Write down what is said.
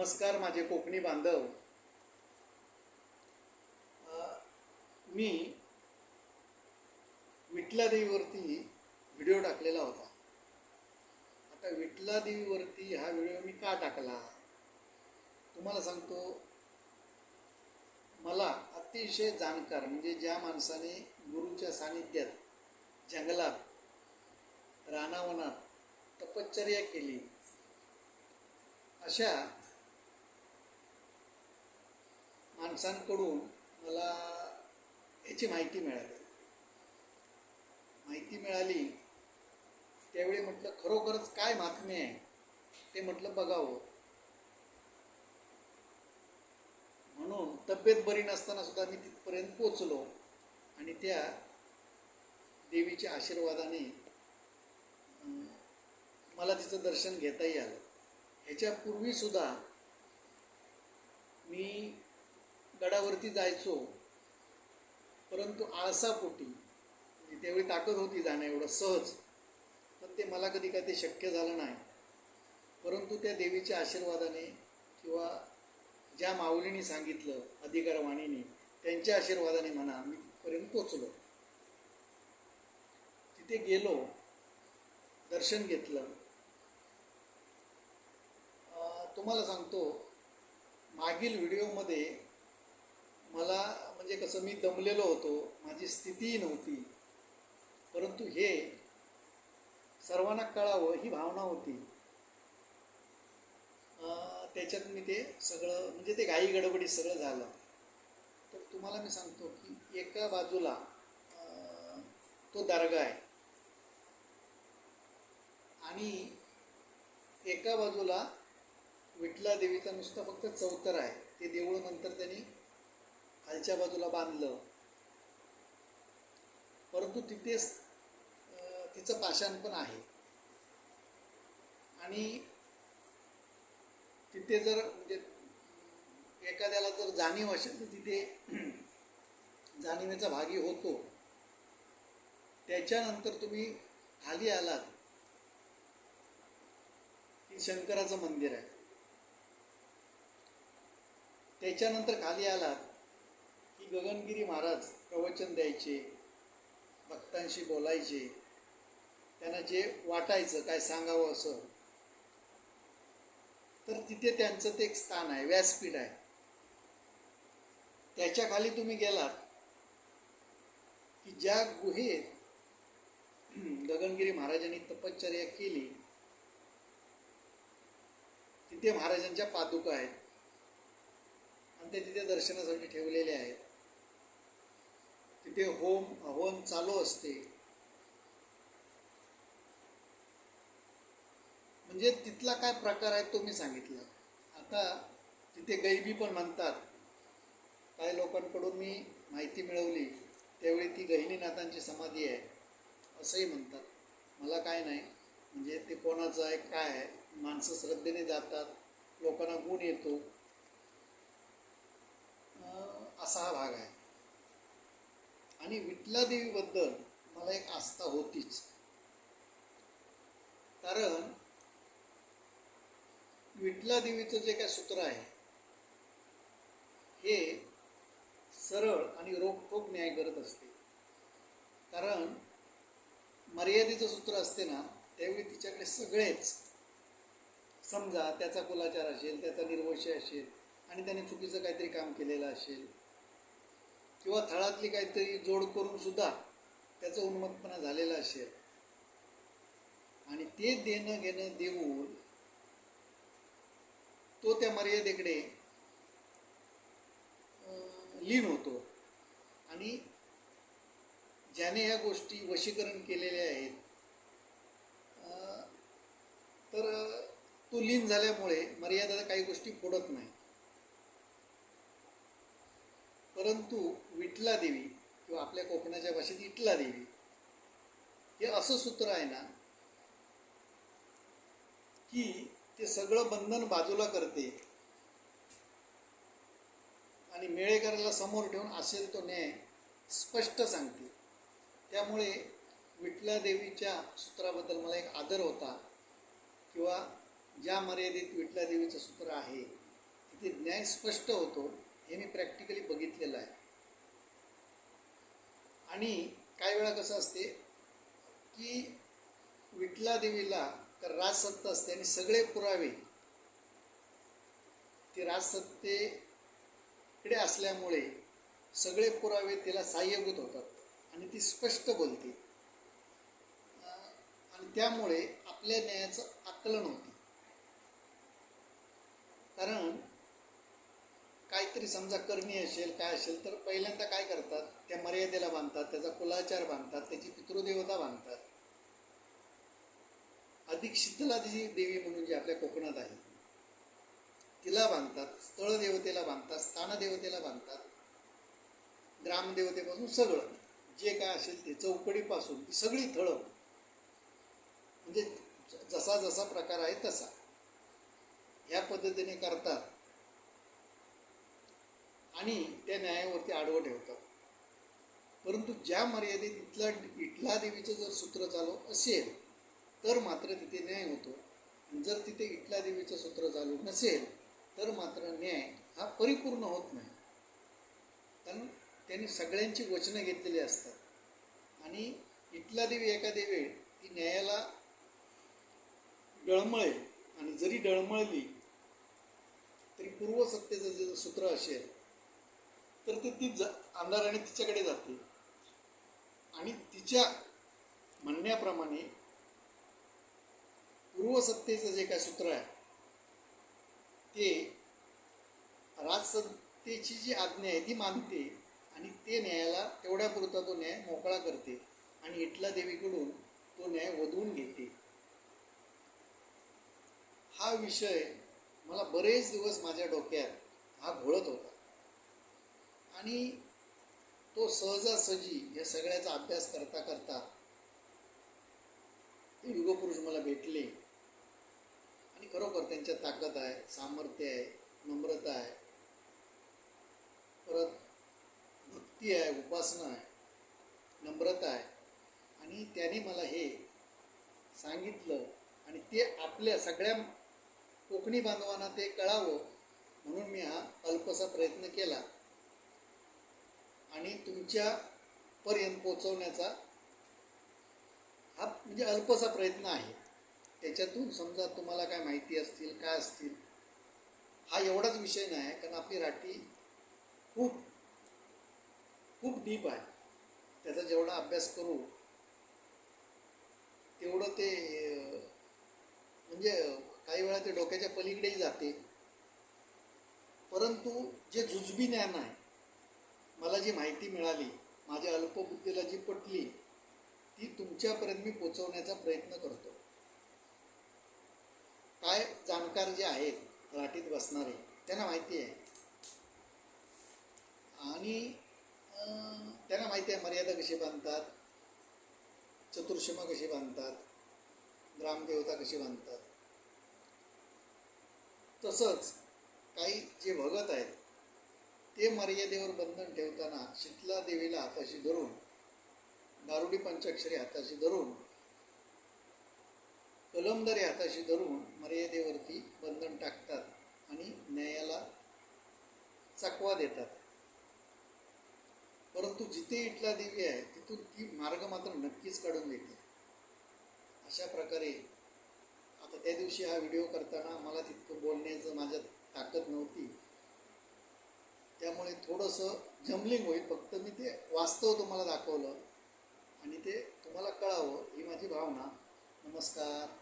नमस्कार माझे कोकणी बांधव. मी विठलादेवीवरती व्हिडिओ टाकलेला होता. आता विठलादेवीवरती हा व्हिडिओ मी का टाकला? तुम्हाला सांगतो मला अतिशय जाणकार म्हणजे ज्या माणसाने गुरुच्या सानिध्यात जंगलात रानावनात तपश्चर्या केली अशा माणसांकडून मला याची माहिती मिळाली. माहिती मिळाली त्यावेळी म्हटलं खरोखरच काय महात्म्य आहे? ते म्हटलं बघावं. म्हणून तब्येत बरी नसताना सुद्धा मी तिथपर्यंत पोचलो आणि त्या देवीच्या आशीर्वादाने अं, मला तिचं दर्शन घेताही आलं. ह्याच्यापूर्वी सुद्धा मी गडावरती जायचो. परंतु आळसापोटी तेवढी ताकद होती जाणं एवढं सहज. पण ते मला कधी काय ते शक्य झालं नाही. परंतु त्या देवीच्या आशीर्वादाने किंवा ज्या माऊलीने सांगितलं अधिकारवाणीने त्यांच्या आशीर्वादाने म्हणा मी तिथपर्यंत पोचलो. तिथे गेलो दर्शन घेतलं. तुम्हाला सांगतो मागील व्हिडिओमध्ये मला म्हणजे कसं मी दमलेलो होतो. माझी स्थितीही नव्हती. परंतु हे सर्वांना कळावं ही भावना होती. त्याच्यात मी ते सगळं म्हणजे ते घाई गडबडी सगळं झालं. तर तुम्हाला मी सांगतो की एका बाजूला तो दर्गा आहे. आणि एका बाजूला विठला देवीचा नुसता फक्त चौतर आहे. ते देऊळ नंतर त्यांनी खालच्या बाजूला बांधलं. परंतु तिथेच तिचं पाषाण पण आहे. आणि तिथे जर म्हणजे एखाद्याला जर जाणीव असेल तर तिथे जाणीवेचा भागी होतो. त्याच्यानंतर तुम्ही खाली आलात. की शंकराचं मंदिर आहे. त्याच्यानंतर खाली आलात. गगनगिरी महाराज प्रवचन द्यायचे भक्तांशी बोलायचे त्यांना जे वाटायचं काय सांगावं असं. तर तिथे त्यांचं ते एक स्थान आहे व्यासपीठ आहे. त्याच्याखाली तुम्ही गेलात की ज्या गुहेत गगनगिरी महाराजांनी तपश्चर्या केली तिथे महाराजांच्या पादुका आहेत. आणि ते तिथे दर्शनासाठी ठेवलेले आहेत. तिथे होम हवन चालू असते. म्हणजे तिथला काय प्रकार आहे तो मी सांगितला. आता तिथे गैबी पण म्हणतात काही लोकांकडून मी माहिती मिळवली त्यावेळी ती गहिनीनाथांची समाधी आहे असंही म्हणतात. मला काय नाही म्हणजे ते कोणाचं आहे काय आहे माणसं श्रद्धेने जातात लोकांना गुण येतो. असा हा भाग आहे. आणि विठला देवीबद्दल मला एक आस्था होतीच. कारण विठला देवीचं जे काय सूत्र आहे हे सरळ आणि रोखोक न्याय करत असते. कारण मर्यादेचं सूत्र असते ना त्यावेळी तिच्याकडे सगळेच समजा त्याचा कुलाचार असेल त्याचा निर्वशय असेल आणि त्याने चुकीचं काहीतरी काम केलेलं असेल किंवा थळातली काहीतरी जोड करून सुद्धा त्याचं उन्मत्पणा झालेला असेल. आणि ते देणं घेणं देऊन तो त्या मर्यादेकडे लीन होतो. आणि ज्याने ह्या गोष्टी वशीकरण केलेल्या आहेत तर तो लीन झाल्यामुळे मर्यादा काही गोष्टी फोडत नाही परंतु विठला देवी किंवा आपल्या कोकणाच्या भाषेत इटला देवी हे असं सूत्र आहे ना की ते सगळं बंधन बाजूला करते आणि मेळेकराला समोर ठेवून असेल तो न्याय स्पष्ट सांगते. त्यामुळे विठला देवीच्या सूत्राबद्दल मला एक आदर होता किंवा ज्या मर्यादित विठला देवीचं सूत्र आहे तिथे न्याय स्पष्ट होतो. हे मी प्रॅक्टिकली बघितलेलं आहे. आणि काही वेळा कसं असते की विठला देवीला तर राजसत्ता असते आणि सगळे पुरावे ते राजसत्तेकडे असल्यामुळे सगळे पुरावे तिला सहाय्यभूत होतात आणि ती स्पष्ट बोलते. आणि त्यामुळे आपल्या न्यायाचं आकलन होते. कारण काहीतरी समजा करणी असेल काय असेल तर पहिल्यांदा काय करतात? त्या मर्यादेला बांधतात त्याचा कुलाचार बांधतात त्याची पितृदेवता बांधतात. अधिक शीतला जी देवी म्हणून जी आपल्या कोकणात आहे तिला बांधतात स्थळ देवतेला बांधतात स्थानदेवतेला बांधतात. ग्रामदेवतेपासून सगळं जे काय असेल ते चौकडीपासून सगळी थळं. म्हणजे जसा जसा प्रकार आहे तसा. ह्या पद्धतीने करतात. आणि त्या न्यायावरती आडवं ठेवतात. परंतु ज्या मर्यादेत इथला इटला देवीचं जर सूत्र चालू असेल तर मात्र तिथे न्याय होतो. जर तिथे इटला देवीचं सूत्र चालू नसेल तर मात्र न्याय हा परिपूर्ण होत नाही. कारण त्यांनी सगळ्यांची वचनं घेतलेली असतात. आणि इटला देवी एका देवी ती न्यायाला डळमळेल. आणि जरी डळमळली तरी पूर्वसत्तेचं जे सूत्र असेल तर ते ती ज अंधाराने तिच्याकडे जाते. आणि तिच्या म्हणण्याप्रमाणे पूर्वसत्तेचं जे काय सूत्र आहे ते राजसत्तेची जी आज्ञा आहे ती मानते आणि ते न्यायाला तेवढ्यापुरता तो न्याय मोकळा करते आणि इटला देवीकडून तो न्याय वधवून घेते. हा विषय मला बरेच दिवस माझ्या डोक्यात हा घोळत होता. आणि तो सहजासहजी या सगळ्याचा अभ्यास करता करता ते युगपुरुष मला भेटले. आणि खरोखर त्यांच्या ताकद आहे सामर्थ्य आहे नम्रता आहे. परत भक्ती आहे उपासना आहे नम्रता आहे. आणि त्याने मला हे सांगितलं आणि ते आपल्या सगळ्या कोकणी बांधवांना ते कळावं म्हणून मी हा अल्पसा प्रयत्न केला. आणि तुमच्यापर्यंत पोचवण्याचा हा म्हणजे अल्पसा प्रयत्न आहे. त्याच्यातून समजा तुम्हाला काय माहिती असतील काय असतील हा एवढाच विषय नाही आहे कारण आपली राठी खूप खूप डीप आहे. त्याचा जेवढा अभ्यास करू तेवढं ते म्हणजे काही वेळा ते डोक्याच्या पलीकडेही जाते. परंतु जे जुजबी ज्ञान आहे मला जी माहिती मिळाली माझ्या अल्पबुद्धीला जी पटली ती तुमच्यापर्यंत मी पोचवण्याचा प्रयत्न करतो. काय जाणकार जे आहेत राठीत बसणारे त्यांना माहिती आहे. आणि त्यांना माहिती आहे मर्यादा कशी बांधतात चतुर्षमा कशी बांधतात ग्रामदेवता कशी बांधतात. तसंच काही जे भगत आहेत ते मर्यादेवर बंधन ठेवताना शीतला देवीला हाताशी धरून दारुडी पंचाक्षरी हाताशी धरून कलमदारी हाताशी धरून मर्यादेवरती बंधन टाकतात आणि न्यायाला चकवा देतात. परंतु जिथे इटला देवी आहे तिथून ती मार्ग मात्र नक्कीच काढून देते. अशा प्रकारे आता त्या दिवशी हा व्हिडिओ करताना मला तितकं बोलण्याचं माझ्यात ताकद नव्हती. त्यामुळे थोडंसं जमलिंग होईल. फक्त मी ते वास्तव तुम्हाला दाखवलं आणि ते तुम्हाला कळावं ही माझी भावना. नमस्कार.